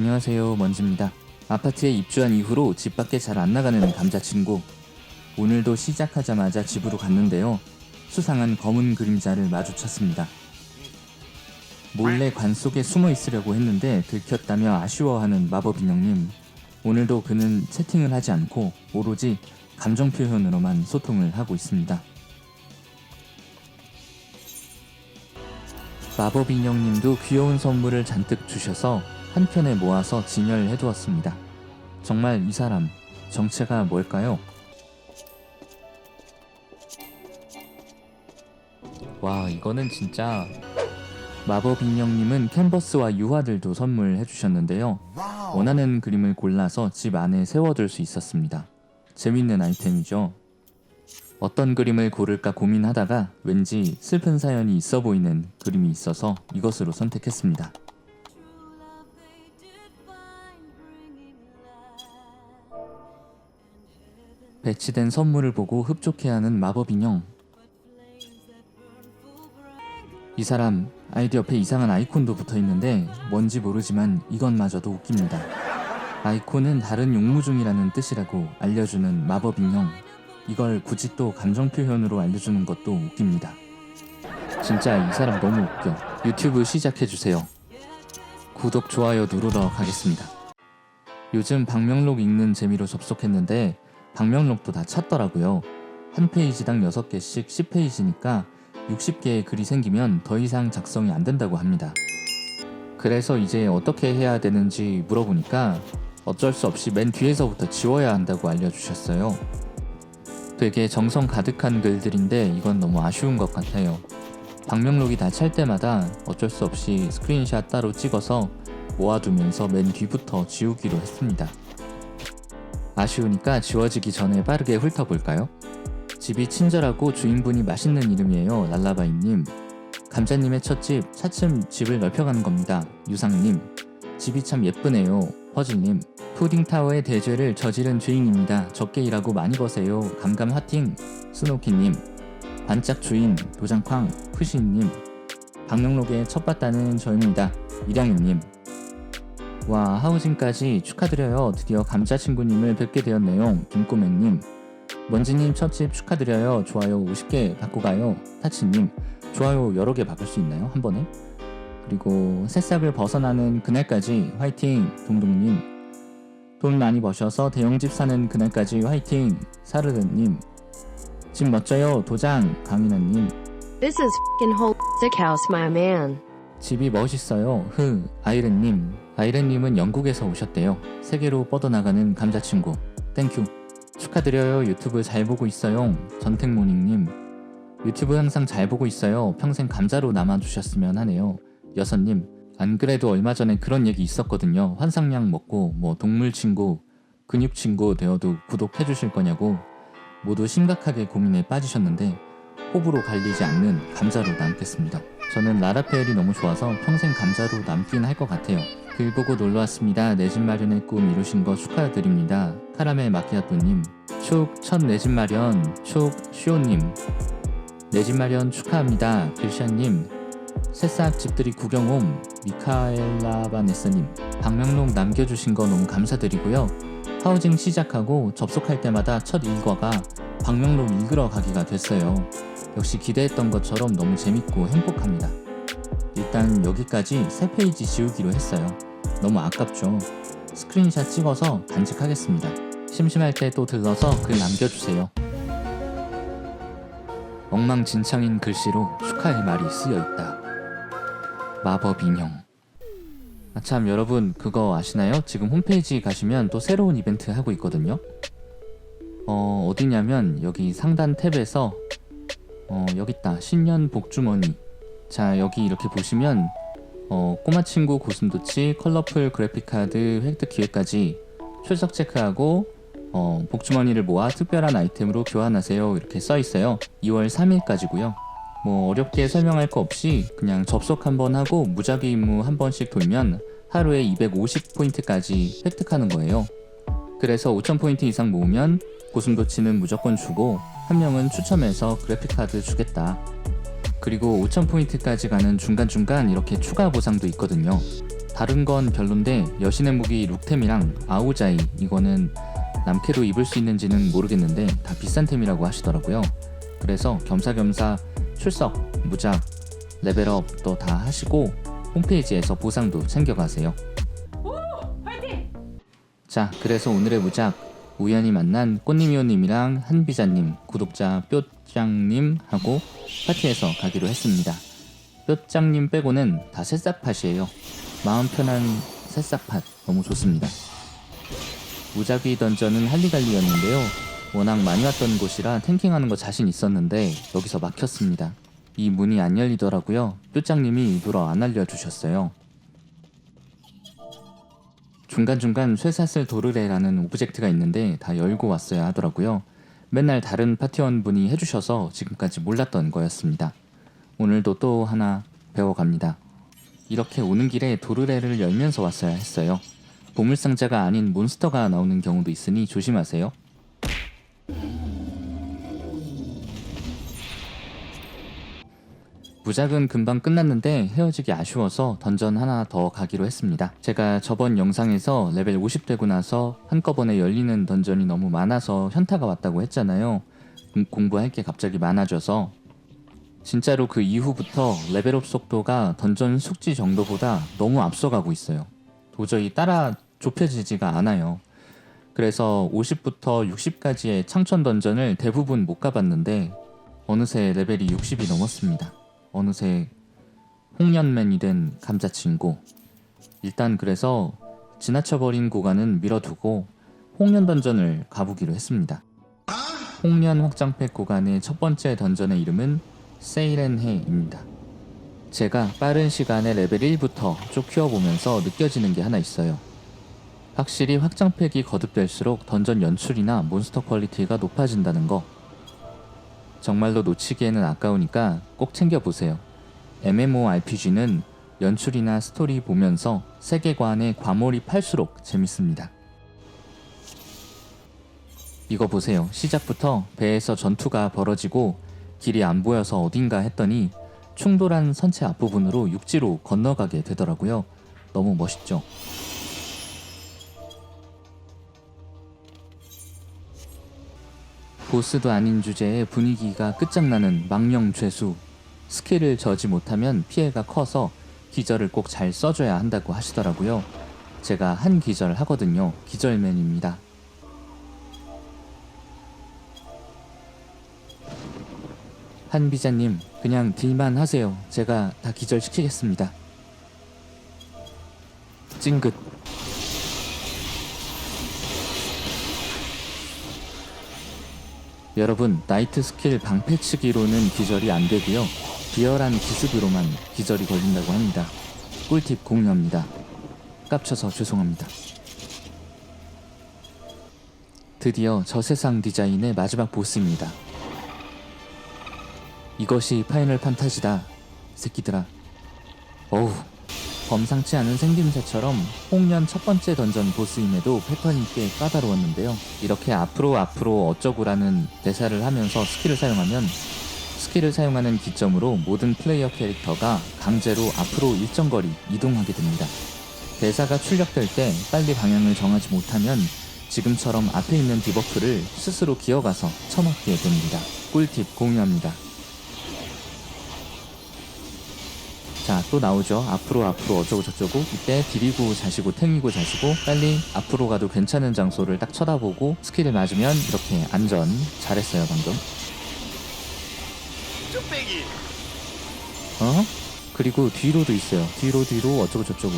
안녕하세요 먼지입니다. 아파트에 입주한 이후로 집 밖에 잘 안 나가는 감자친구. 오늘도 시작하자마자 집으로 갔는데요. 수상한 검은 그림자를 마주쳤습니다. 몰래 관 속에 숨어 있으려고 했는데 들켰다며 아쉬워하는 마법 인형님. 오늘도 그는 채팅을 하지 않고 오로지 감정 표현으로만 소통을 하고 있습니다. 마법 인형님도 귀여운 선물을 잔뜩 주셔서 한편에 모아서 진열해 두었습니다. 정말 이 사람 정체가 뭘까요? 와 이거는 진짜 마법 인형님은 캔버스와 유화들도 선물해 주셨는데요. 원하는 그림을 골라서 집 안에 세워둘 수 있었습니다. 재밌는 아이템이죠. 어떤 그림을 고를까 고민하다가 왠지 슬픈 사연이 있어 보이는 그림이 있어서 이것으로 선택했습니다. 배치된 선물을 보고 흡족해하는 마법 인형. 이 사람 아이디 옆에 이상한 아이콘도 붙어 있는데 뭔지 모르지만 이것마저도 웃깁니다. 아이콘은 다른 용무중이라는 뜻이라고 알려주는 마법 인형. 이걸 굳이 또 감정 표현으로 알려주는 것도 웃깁니다. 진짜 이 사람 너무 웃겨. 유튜브 시작해주세요. 구독, 좋아요 누르러 가겠습니다. 요즘 방명록 읽는 재미로 접속했는데 방명록도 다 찼더라고요. 한 페이지당 6개씩 10페이지니까 60개의 글이 생기면 더 이상 작성이 안 된다고 합니다. 그래서 이제 어떻게 해야 되는지 물어보니까 어쩔 수 없이 맨 뒤에서부터 지워야 한다고 알려주셨어요. 되게 정성 가득한 글들인데 이건 너무 아쉬운 것 같아요. 방명록이 다 찰 때마다 어쩔 수 없이 스크린샷 따로 찍어서 모아두면서 맨 뒤부터 지우기로 했습니다. 아쉬우니까 지워지기 전에 빠르게 훑어볼까요? 집이 친절하고 주인분이 맛있는 이름이에요. 랄라바이님. 감자님의 첫집 차츰 집을 넓혀가는 겁니다. 유상님. 집이 참 예쁘네요. 퍼즐님. 푸딩타워의 대죄를 저지른 죄인입니다. 적게 일하고 많이 버세요. 감감 화팅. 스노키님. 반짝 주인 도장쾅 푸시님. 박명록에 첫 봤다는 저입니다. 이량희님. 와 하우징까지 축하드려요. 드디어 감자 친구님을 뵙게 되었네요. 김꼬맹님. 먼지님 첫집 축하드려요. 좋아요 50개 받고 가요. 타치님. 좋아요 여러 개 받을 수 있나요? 한 번에? 그리고 새싹을 벗어나는 그날까지 화이팅 동동님. 돈 많이 버셔서 대형집 사는 그날까지 화이팅 사르르님. 집 멋져요 도장 강인아님. This is fing whole sick house, my man. 집이 멋있어요. 흐, 아이른님. 아이른님은 영국에서 오셨대요. 세계로 뻗어나가는 감자친구. 땡큐. 축하드려요. 유튜브 잘 보고 있어요. 전택모닝님. 유튜브 항상 잘 보고 있어요. 평생 감자로 남아주셨으면 하네요. 여선님. 안 그래도 얼마 전에 그런 얘기 있었거든요. 환상약 먹고 뭐 동물 친구, 근육 친구 되어도 구독해 주실 거냐고 모두 심각하게 고민에 빠지셨는데 호불호 갈리지 않는 감자로 남겠습니다. 저는 라라페엘이 너무 좋아서 평생 감자로 남긴 할 것 같아요. 글 보고 놀러 왔습니다. 내 집 마련의 꿈 이루신 거 축하드립니다. 카라멜 마키아토님, 축 첫 내 집 마련, 축 쇼님, 내 집 마련 축하합니다. 글샤님, 새싹 집들이 구경홈, 미카엘라 바네스님, 박명록 남겨주신 거 너무 감사드리고요. 하우징 시작하고 접속할 때마다 첫 일과가 박명록 읽으러 가기가 됐어요. 역시 기대했던 것처럼 너무 재밌고 행복합니다. 일단 여기까지 3페이지 지우기로 했어요. 너무 아깝죠. 스크린샷 찍어서 간직하겠습니다. 심심할 때 또 들러서 글 남겨주세요. 엉망진창인 글씨로 축하의 말이 쓰여 있다. 마법 인형. 아, 참 여러분 그거 아시나요? 지금 홈페이지 가시면 또 새로운 이벤트 하고 있거든요. 어 어디냐면 여기 상단 탭에서 어 여기 있다 신년 복주머니. 자 여기 이렇게 보시면 어 꼬마 친구 고슴도치 컬러풀 그래픽 카드 획득 기회까지 출석 체크하고 어 복주머니를 모아 특별한 아이템으로 교환하세요 이렇게 써 있어요. 2월 3일까지고요. 뭐 어렵게 설명할 거 없이 그냥 접속 한번 하고 무작위 임무 한 번씩 돌면 하루에 250포인트까지 획득하는 거예요. 그래서 5000포인트 이상 모으면 고슴도치는 무조건 주고 한 명은 추첨해서 그래픽카드 주겠다. 그리고 5000포인트까지 가는 중간중간 이렇게 추가 보상도 있거든요. 다른 건 별론데 여신의 무기 룩템이랑 아우자이 이거는 남캐로 입을 수 있는지는 모르겠는데 다 비싼 템이라고 하시더라고요. 그래서 겸사겸사 출석, 무작, 레벨업도 다 하시고 홈페이지에서 보상도 챙겨가세요. 자, 그래서 오늘의 무작 우연히 만난 꽃님이오님이랑 한비자님, 구독자 뾰짱님하고 파티에서 가기로 했습니다. 뾰짱님 빼고는 다 새싹팟이에요. 마음 편한 새싹팟 너무 좋습니다. 무작위 던전은 할리갈리였는데요. 워낙 많이 왔던 곳이라 탱킹하는 거 자신 있었는데 여기서 막혔습니다. 이 문이 안 열리더라고요. 뾰짱님이 일부러 안 알려주셨어요. 중간중간 쇠사슬 도르래라는 오브젝트가 있는데 다 열고 왔어야 하더라고요. 맨날 다른 파티원분이 해주셔서 지금까지 몰랐던 거였습니다. 오늘도 또 하나 배워갑니다. 이렇게 오는 길에 도르래를 열면서 왔어야 했어요. 보물상자가 아닌 몬스터가 나오는 경우도 있으니 조심하세요. 무작은 금방 끝났는데 헤어지기 아쉬워서 던전 하나 더 가기로 했습니다. 제가 저번 영상에서 레벨 50 되고 나서 한꺼번에 열리는 던전이 너무 많아서 현타가 왔다고 했잖아요. 공- 공부할 게 갑자기 많아져서 진짜로 그 이후부터 레벨업 속도가 던전 숙지 정도보다 너무 앞서가고 있어요. 도저히 따라 좁혀지지가 않아요. 그래서 50부터 60까지의 창천 던전을 대부분 못 가봤는데 어느새 레벨이 60이 넘었습니다. 어느새 홍련맨이 된 감자친구. 일단 그래서 지나쳐버린 구간은 밀어두고 홍련 던전을 가보기로 했습니다. 홍련 확장팩 구간의 첫 번째 던전의 이름은 세이렌해입니다. 제가 빠른 시간에 레벨 1부터 쭉 키워보면서 느껴지는 게 하나 있어요. 확실히 확장팩이 거듭될수록 던전 연출이나 몬스터 퀄리티가 높아진다는 거. 정말로 놓치기에는 아까우니까 꼭 챙겨보세요. MMORPG는 연출이나 스토리 보면서 세계관에 과몰입할수록 재밌습니다. 이거 보세요. 시작부터 배에서 전투가 벌어지고 길이 안 보여서 어딘가 했더니 충돌한 선체 앞부분으로 육지로 건너가게 되더라고요. 너무 멋있죠? 보스도 아닌 주제에 분위기가 끝장나는 망령 죄수. 스킬을 저지 못하면 피해가 커서 기절을 꼭 잘 써줘야 한다고 하시더라고요. 제가 한 기절 하거든요. 기절맨입니다. 한 비자님, 그냥 딜만 하세요. 제가 다 기절시키겠습니다. 찡긋. 여러분, 나이트 스킬 방패치기로는 기절이 안 되고요. 비열한 기습으로만 기절이 걸린다고 합니다. 꿀팁 공유합니다. 깝쳐서 죄송합니다. 드디어 저세상 디자인의 마지막 보스입니다. 이것이 파이널 판타지다. 새끼들아. 어우, 범상치 않은 생김새처럼 홍련 첫 번째 던전 보스임에도 패턴이 꽤 까다로웠는데요. 이렇게 앞으로 앞으로 어쩌고라는 대사를 하면서 스킬을 사용하면 스킬을 사용하는 기점으로 모든 플레이어 캐릭터가 강제로 앞으로 일정 거리 이동하게 됩니다. 대사가 출력될 때 빨리 방향을 정하지 못하면 지금처럼 앞에 있는 디버프를 스스로 기어가서 처먹게 됩니다. 꿀팁 공유합니다. 자, 또 나오죠. 앞으로 앞으로 어쩌고 저쩌고. 이때 딜이고 자시고 탱이고 자시고 빨리 앞으로 가도 괜찮은 장소를 딱 쳐다보고 스킬을 맞으면 이렇게 안전. 잘했어요, 방금. 뚝배기 어? 그리고 뒤로도 있어요. 뒤로 뒤로 어쩌고 저쩌고.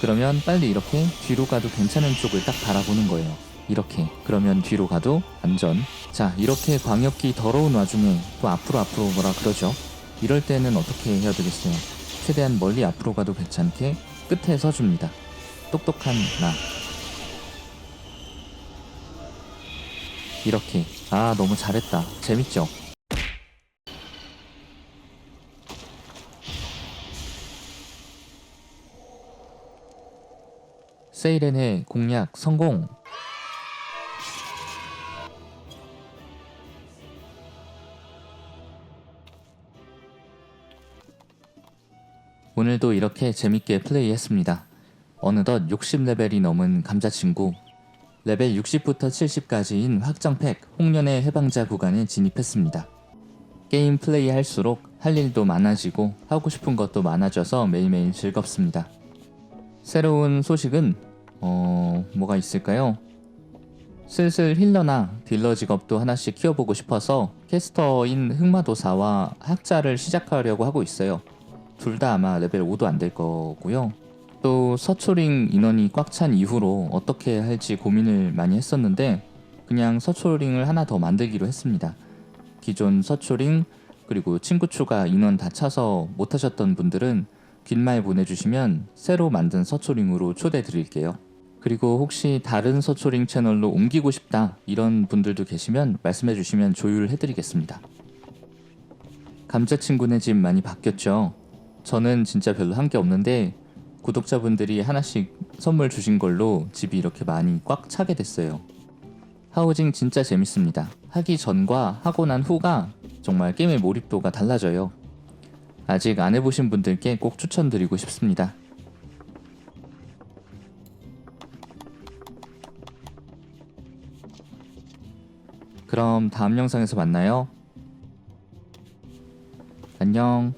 그러면 빨리 이렇게 뒤로 가도 괜찮은 쪽을 딱 바라보는 거예요. 이렇게. 그러면 뒤로 가도 안전. 자, 이렇게 광역기 더러운 와중에 또 앞으로 앞으로 뭐라 그러죠. 이럴 때는 어떻게 해야 되겠어요? 최대한 멀리 앞으로 가도 괜찮게 끝에 서줍니다. 똑똑한 나. 이렇게. 아, 너무 잘했다. 재밌죠? 세이렌의 공략 성공. 오늘도 이렇게 재밌게 플레이했습니다. 어느덧 60레벨이 넘은 감자친구 레벨 60부터 70까지인 확정팩 홍련의 해방자 구간에 진입했습니다. 게임 플레이 할수록 할 일도 많아지고 하고 싶은 것도 많아져서 매일매일 즐겁습니다. 새로운 소식은 어 뭐가 있을까요? 슬슬 힐러나 딜러 직업도 하나씩 키워보고 싶어서 캐스터인 흑마도사와 학자를 시작하려고 하고 있어요. 둘 다 아마 레벨 5도 안 될 거고요. 또 서초링 인원이 꽉 찬 이후로 어떻게 할지 고민을 많이 했었는데 그냥 서초링을 하나 더 만들기로 했습니다. 기존 서초링 그리고 친구 추가 인원 다 차서 못 하셨던 분들은 긴말 보내주시면 새로 만든 서초링으로 초대 드릴게요. 그리고 혹시 다른 서초링 채널로 옮기고 싶다 이런 분들도 계시면 말씀해 주시면 조율해 드리겠습니다. 감자친구네 집 많이 바뀌었죠. 저는 진짜 별로 한 게 없는데 구독자분들이 하나씩 선물 주신 걸로 집이 이렇게 많이 꽉 차게 됐어요. 하우징 진짜 재밌습니다. 하기 전과 하고 난 후가 정말 게임의 몰입도가 달라져요. 아직 안 해보신 분들께 꼭 추천드리고 싶습니다. 그럼 다음 영상에서 만나요. 안녕.